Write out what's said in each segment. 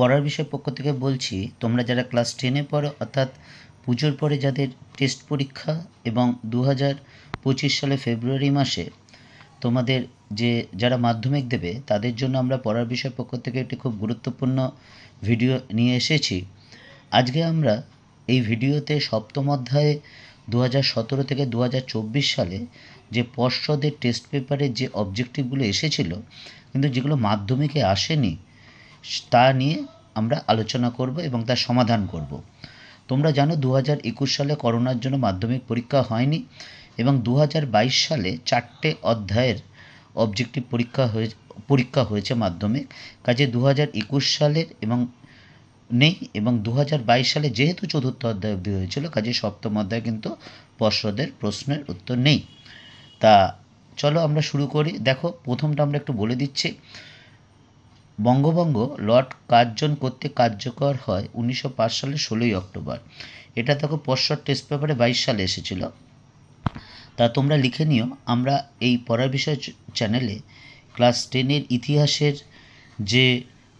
পড়ার বিষয় পক্ষ থেকে বলছি, তোমরা যারা ক্লাস টেনে পড়ো, অর্থাৎ পুজোর পরে যাদের টেস্ট পরীক্ষা এবং দু হাজার পঁচিশ সালে ফেব্রুয়ারি মাসে তোমাদের যে, যারা মাধ্যমিক দেবে, তাদের জন্য আমরা পড়ার বিষয় পক্ষ থেকে একটি খুব গুরুত্বপূর্ণ ভিডিও নিয়ে এসেছি। আজকে আমরা এই ভিডিওতে সপ্তম অধ্যায়ে দু সতেরো থেকে দু হাজার চব্বিশ সালে যে পর্ষদের টেস্ট পেপারে যে অবজেক্টিভগুলো এসেছিল, কিন্তু যেগুলো মাধ্যমিকে আসেনি তা নিয়ে আমরা আলোচনা করব এবং তার সমাধান করব। তোমরা জানো দু হাজার একুশ সালে করোনার জন্য মাধ্যমিক পরীক্ষা হয়নি এবং দু হাজার বাইশ সালে চারটে অধ্যায়ের অবজেক্টিভ পরীক্ষা হয়ে, পরীক্ষা হয়েছে মাধ্যমিক। কাজে দু হাজার একুশ সালের এবং নেই এবং দু হাজার বাইশ সালে যেহেতু চতুর্থ অধ্যায় অবধি হয়েছিল, কাজে সপ্তম অধ্যায় কিন্তু পর্ষদের প্রশ্নের উত্তর নেই। তা চলো আমরা শুরু করি। দেখো, প্রথমটা আমরা একটু বলে দিচ্ছি। বঙ্গভঙ্গ লর্ড কার্জন কর্তৃক কার্যকর হয় উনিশশো পাঁচ সালের ষোলোই অক্টোবর। এটা দেখো পর্ষদ টেস্ট পেপারে বাইশ সালে এসেছিল। তা তোমরা লিখে নিও। আমরা এই পড়ার বিষয় চ্যানেলে ক্লাস টেনের ইতিহাসের যে,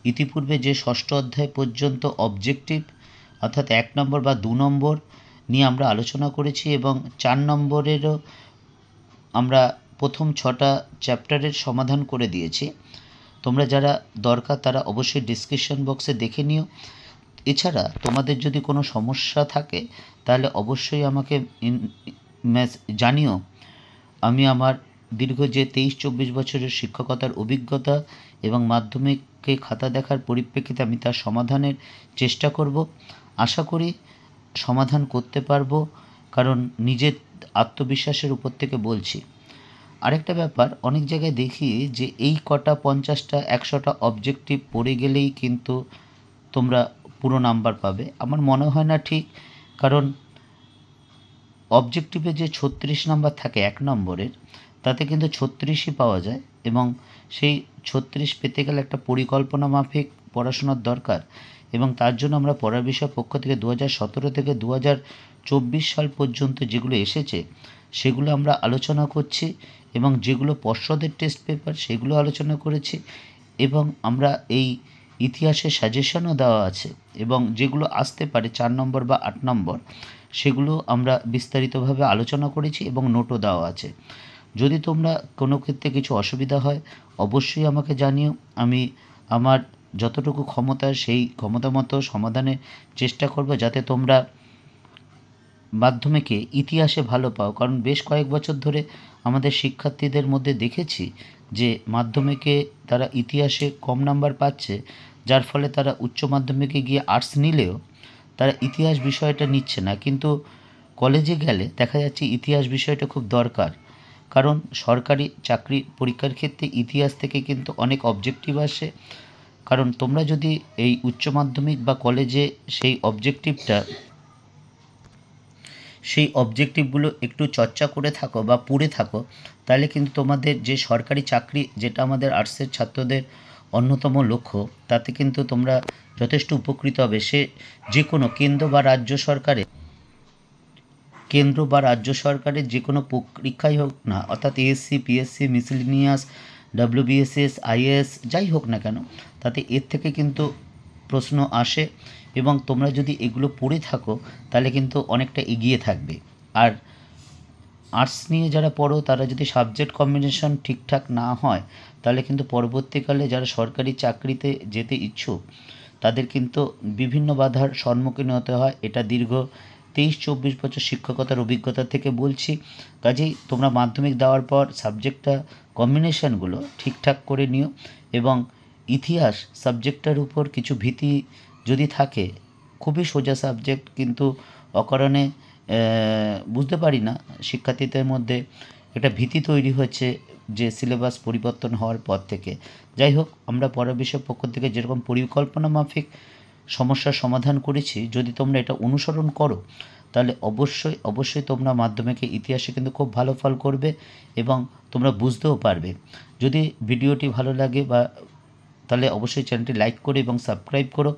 ইতিপূর্বে যে ষষ্ঠ অধ্যায় পর্যন্ত অবজেক্টিভ অর্থাৎ এক নম্বর বা দু নম্বর নিয়ে আমরা আলোচনা করেছি এবং চার নম্বরেরও আমরা প্রথম ছটা চ্যাপ্টারের সমাধান করে দিয়েছি। তোমরা যারা দরকার, তারা অবশ্যই ডিসক্রিপশন বক্সে দেখে নিও। এছাড়া তোমাদের যদি কোনো সমস্যা থাকে, তাহলে অবশ্যই আমাকে জানিও। আমি আমার দীর্ঘ যে তেইশ চব্বিশ বছরের শিক্ষকতার অভিজ্ঞতা এবং মাধ্যমিককে খাতা দেখার পরিপ্রেক্ষিতে আমি তার সমাধানের চেষ্টা করব। আশা করি সমাধান করতে পারব, কারণ নিজের আত্মবিশ্বাসের উপর থেকে বলছি। আরেকটা ব্যাপার, অনেক জায়গায় দেখি যে এই কটা পঞ্চাশটা, একশোটা অবজেক্টিভ পড়ে গেলেই কিন্তু তোমরা পুরো নাম্বার পাবে। আমার মনে হয় না ঠিক, কারণ অবজেক্টিভে যে ছত্রিশ নাম্বার থাকে এক নম্বরের, তাতে কিন্তু ছত্রিশই পাওয়া যায় এবং সেই ছত্রিশ পেতে গেলে একটা পরিকল্পনা মাফিক পড়াশোনার দরকার এবং তার জন্য আমরা পড়ার বিষয় পক্ষ থেকে দু সতেরো থেকে দু হাজার চব্বিশ সাল পর্যন্ত যেগুলো এসেছে, সেগুলো আমরা আলোচনা করছি। এবং যেগুলো পর্ষদের টেস্ট পেপার সেগুলো আলোচনা করেছি এবং আমরা এই ইতিহাসে সাজেশনও দেওয়া আছে এবং যেগুলো আসতে পারে চার নম্বর বা আট নম্বর, সেগুলো আমরা বিস্তারিতভাবে আলোচনা করেছি এবং নোটও দেওয়া আছে। যদি তোমরা কোনো ক্ষেত্রে কিছু অসুবিধা হয়, অবশ্যই আমাকে জানিও। আমি আমার যতটুকু ক্ষমতা, সেই ক্ষমতা মতো সমাধানের চেষ্টা করব যাতে তোমরা মাধ্যমিকে ইতিহাসে ভালো পাও। কারণ বেশ কয়েক বছর ধরে আমাদের শিক্ষার্থীদের মধ্যে দেখেছি যে মাধ্যমিকে তারা ইতিহাসে কম নাম্বার পাচ্ছে, যার ফলে তারা উচ্চ মাধ্যমিকে গিয়ে আর্টস নিলেও তারা ইতিহাস বিষয়টা নিচ্ছে না। কিন্তু কলেজে গেলে দেখা যাচ্ছে ইতিহাস বিষয়টা খুব দরকার। কারণ সরকারি চাকরি পরীক্ষার ক্ষেত্রে ইতিহাস থেকে কিন্তু অনেক অবজেক্টিভ আসে। কারণ তোমরা যদি এই উচ্চ মাধ্যমিক বা কলেজে সেই অবজেক্টিভটা সেই অবজেক্টিভগুলো একটু চর্চা করে থাকো বা পড়ে থাকো, তাহলে কিন্তু তোমাদের যে সরকারি চাকরি যেটা আমাদের আর্টসের ছাত্রদের অন্যতম লক্ষ্য, তাতে কিন্তু তোমরা যথেষ্ট উপকৃত হবে। সে যে কোনো কেন্দ্র বা রাজ্য সরকারে কেন্দ্র বা রাজ্য সরকারের যে কোনো পরীক্ষাই হোক না, অর্থাৎ ASC PSC miscellaneous WBSS IAS যাই হোক না কেন, তাতে এর থেকে কিন্তু প্রশ্ন আসে এবং তোমরা যদি এগুলো পড়ে থাকো, তাহলে কিন্তু অনেকটা এগিয়ে থাকবে। আর আর্টস নিয়ে যারা পড়ো, তারা যদি সাবজেক্ট কম্বিনেশন ঠিকঠাক না হয়, তাহলে কিন্তু পরবর্তীকালে যারা সরকারি চাকরিতে যেতে ইচ্ছুক, তাদের কিন্তু বিভিন্ন বাধার সম্মুখীন হতে হয়। এটা দীর্ঘ তেইশ চব্বিশ বছর শিক্ষকতার অভিজ্ঞতা থেকে বলছি। কাজেই তোমরা মাধ্যমিক দেওয়ার পর সাবজেক্টটা কম্বিনেশনগুলো ঠিকঠাক করে নিও এবং ইতিহাস সাবজেক্টটার উপর কিছু ভীতি যদি থাকে, খুবই সোজা সাবজেক্ট কিন্তু অকারণে বুঝতে পারি না শিক্ষার্থীদের মধ্যে একটা ভীতি তৈরি হয়েছে যে সিলেবাস পরিবর্তন হওয়ার পর থেকে। যাই হোক, আমরা পরের বিষয় পক্ষ থেকে যেরকম পরিকল্পনা মাফিক সমস্যার সমাধান করেছি, যদি তোমরা এটা অনুসরণ করো, তাহলে অবশ্যই অবশ্যই তোমরা মাধ্যমিকে ইতিহাসে কিন্তু খুব ভালো ফল করবে এবং তোমরা বুঝতেও পারবে। যদি ভিডিওটি ভালো লাগে বা তাহলে অবশ্যই চ্যানেলটি লাইক করো এবং সাবস্ক্রাইব করো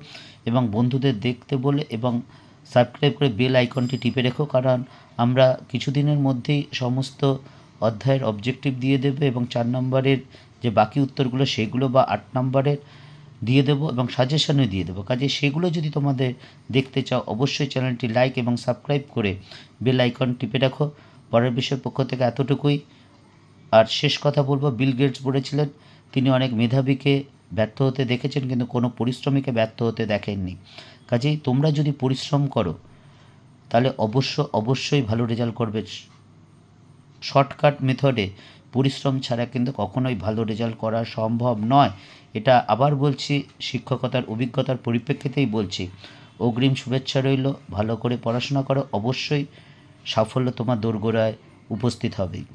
এবং বন্ধুদের দেখতে বলে এবং সাবস্ক্রাইব করে বেল আইকনটি টিপে রেখো, কারণ আমরা কিছুদিনের মধ্যেই সমস্ত অধ্যায়ের অবজেক্টিভ দিয়ে দেবে এবং চার নম্বরের যে বাকি উত্তরগুলো সেগুলো বা আট নম্বরের দিয়ে দেবো এবং সাজেশনও দিয়ে দেবো। কাজে সেগুলো যদি তোমাদের দেখতে চাও, অবশ্যই চ্যানেলটি লাইক এবং সাবস্ক্রাইব করে বেল আইকন টিপে রাখো। পরের বিষয়ের পক্ষ থেকে এতটুকুই। আর শেষ কথা বলব, বিল গেটস বলেছিলেন, তিনি অনেক মেধাবীকে ব্যর্থ হতে দেখেছেন কিন্তু কোনো পরিশ্রমীকে ব্যর্থ হতে দেখেননি। কাজেই তোমরা যদি পরিশ্রম করো, তাহলে অবশ্য অবশ্যই ভালো রেজাল্ট করবে। শর্টকাট মেথডে পরিশ্রম ছাড়া কিন্তু কখনোই ভালো রেজাল্ট করা সম্ভব নয়। এটা আবার বলছি, শিক্ষকতার অভিজ্ঞতার পরিপ্রেক্ষিতেই বলছি। অগ্রিম শুভেচ্ছা রইল, ভালো করে পড়াশোনা করো, অবশ্যই সাফল্য তোমার দোরগোড়ায় উপস্থিত হবেই।